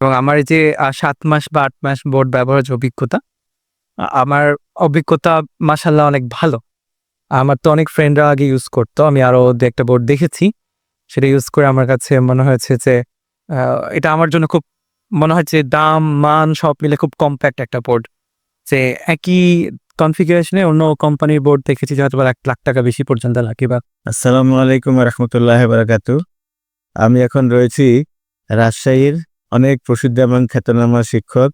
এবং আমার এই যে সাত মাস বা আট মাস বোর্ড ব্যবহারের যে অভিজ্ঞতা আমার অভিজ্ঞতা মাসাল্লাহ অনেক ভালো। আমার তো অনেক ফ্রেন্ডরা আগে ইউজ করতো, আমি আরও দু একটা বোর্ড দেখেছি। সেটা ইউজ করে আমার কাছে মনে হয়েছে যে এটা আমার জন্য খুব মনে হচ্ছে দাম, মান সব মিলে খুব কম্প্যাক্ট একটা বোর্ড যে একই কনফিগারেশনে অন্য কোম্পানির বোর্ড দেখেছি যে হয়তো এক লাখ টাকা বেশি পর্যন্ত লাগে বা আসসালামু আলাইকুম রহমতুল্লাহ বারাকাতু আমি এখন রয়েছি রাজশাহীর অনেক প্রসিদ্ধ এবং খ্যাতনামা শিক্ষক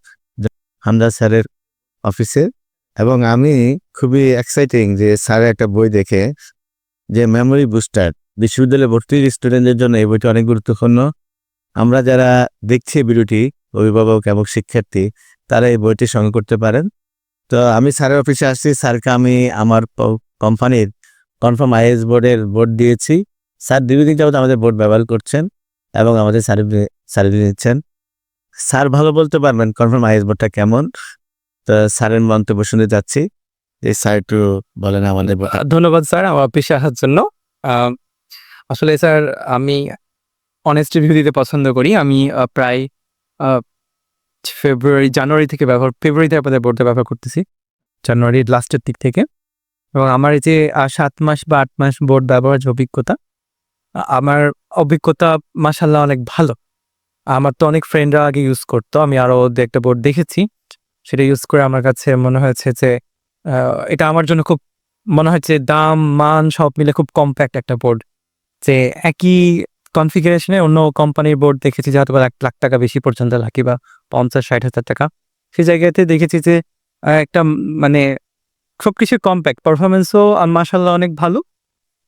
হামদা স্যারের অফিসে। এবং আমি খুবই এক্সাইটিং যে স্যারের একটা বই দেখে যে মেমোরি বুস্টার বিশ্ববিদ্যালয়ে ভর্তির স্টুডেন্টদের জন্য এই বইটি অনেক গুরুত্বপূর্ণ। আমরা যারা দেখছি ভিডিওটি, অভিভাবক এবং শিক্ষার্থী, তারা এই বইটি সংগ্রহ করতে পারেন। তো আমি স্যারের অফিসে আসছি, স্যারকে আমি আমার কোম্পানির কনফার্ম আইএস বোর্ডের বোর্ড দিয়েছি। স্যার দীর্ঘদিন যাবত আমাদের বোর্ড ব্যবহার করছেন এবং আমাদের সার্ভিস সার্ভিস দিচ্ছেন। স্যার ভালো বলতে পারবেন কনফার্ম আইএস বোর্ডটা কেমন? তো স্যারের মন্তব্য শুনতে যাচ্ছি। যে স্যার একটু বলেন আমাদের ধন্যবাদ স্যার আমার অফিসে আসার জন্য। আসলে স্যার আমি অনেস্ট রিভিউ দিতে পছন্দ করি। আমি প্রায় ফেব্রুয়ারি জানুয়ারি থেকে ব্যবহার ফেব্রুয়ারিতে আপনাদের বোর্ডে ব্যবহার করতেছি। জানুয়ারির লাস্টের দিক থেকে। এবং আমার এই যে সাত মাস বা আট মাস বোর্ড ব্যবহারের যে অভিজ্ঞতা আমার অভিজ্ঞতা মাসাল্লাহ অনেক ভালো। আমার তো অনেক ফ্রেন্ডরা আগে ইউজ করতো, আমি আরও দু একটা বোর্ড দেখেছি। সেটা ইউজ করে আমার কাছে মনে হয়েছে যে এটা আমার জন্য খুব, মনে হচ্ছে দাম, মান সব মিলে খুব কম্প্যাক্ট একটা বোর্ড যে একই কনফিগারেশনে অন্য কোম্পানির বোর্ড দেখেছি যে হয়তো এক লাখ টাকা বেশি পর্যন্ত লাগে বা পঞ্চাশ, ষাট হাজার টাকা। সেই জায়গাতে দেখেছি যে একটা মানে সবকিছু কম্প্যাক্ট পারফরমেন্সও মাসাল্লাহ অনেক ভালো,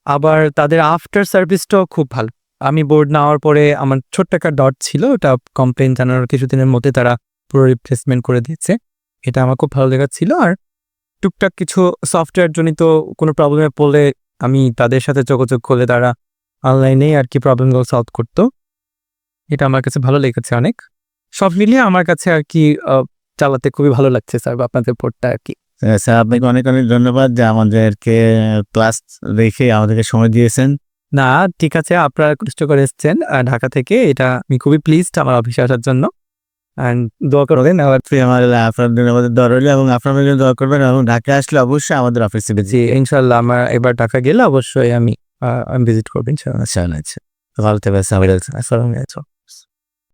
আবার তাদের আফটার সার্ভিসটাও খুব ভালো। আমি বোর্ড নেওয়ার পরে আমার ছোট্ট একটা ডট ছিল, ওটা কমপ্লেন জানানোর কিছুদিনের মধ্যে তারা পুরো রিপ্লেসমেন্ট করে দিয়েছে। এটা আমার খুব ভালো লেগেছিল আর টুকটাক কিছু সফটওয়্যার জনিত কোনো প্রবলেমে পড়লে আমি তাদের সাথে যোগাযোগ করলে তারা অনলাইনেই আর কি প্রবলেমগুলো সলভ করতো। এটা আমার কাছে ভালো লেগেছে অনেক। সব মিলিয়ে আমার কাছে আর কি চালাতে খুবই ভালো লাগছে স্যার আপনাদের বোর্ডটা আর কি স্যার, আপনাকে অনেক অনেক ধন্যবাদ যে আমাদেরকে ক্লাস রেখে আমাদেরকে সময় দিয়েছেন। না ঠিক আছে আপনারা কষ্ট করে এসছেন ঢাকা থেকে। এটা আমি খুবই প্লিজড আমার অফিসে আসার জন্য। অ্যান্ড দোয়া করবেন। আবার আমার আপনার জন্য আমাদের দোয়া রইল এবং আপনার জন্য দোয়া করবেন এবং ঢাকা আসলে অবশ্যই আমাদের অফিসে জি ইনশাল্লাহ আমার এবার ঢাকা গেলে অবশ্যই আমি ভিজিট করবেন ইনশাল্লাহ আচ্ছা আচ্ছা। ভালো থাকবেন স্যার আসসালামু আলাইকুম।